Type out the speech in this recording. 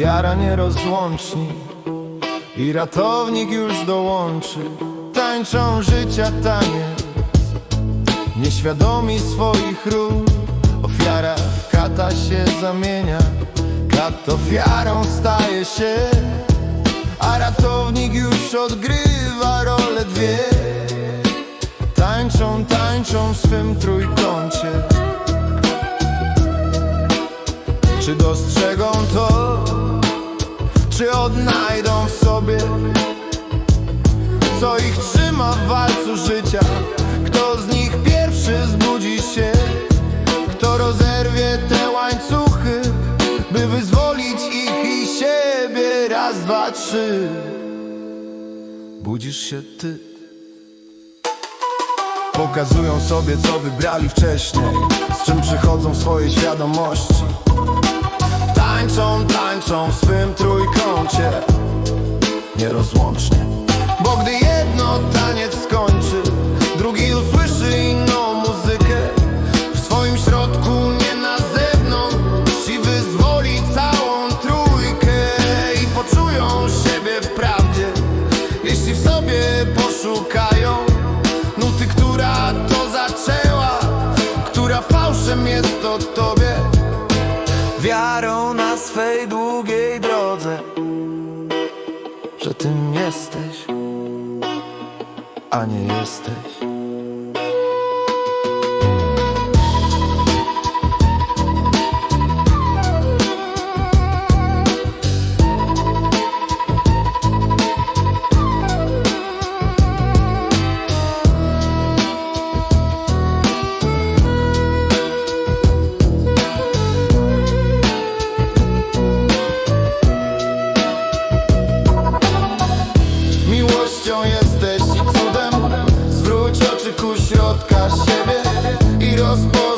Wiara nie rozłączni i ratownik już dołączy. Tańczą życia taniec, nieświadomi swoich ról. Ofiara w kata się zamienia, kat ofiarą staje się, a ratownik już odgrywa rolę dwie. Tańczą, tańczą w swym trójkącie. Czy dostrzegą to? Czy odnajdą w sobie Co ich trzyma w walcu życia? Kto z nich pierwszy zbudzi się? Kto rozerwie te łańcuchy By wyzwolić ich i siebie Raz, dwa, trzy Budzisz się ty Pokazują sobie co wybrali wcześniej Z czym przychodzą w swojej świadomości Tańczą, tańczą w swym trójkącie. Nierozłącznie. Bo gdy jedno taniec skończy Drugi usłyszy inną muzykę. W swoim środku, nie na zewnątrz I wyzwoli całą trójkę. I poczują siebie w prawdzie Jeśli w sobie poszukają Nuty, która to zaczęła Która fałszem jest o tobie. Wiarą że tym jesteś, a nie jesteś. miłością jesteś i cudem. Zwróć oczy ku środka siebie i rozpocznij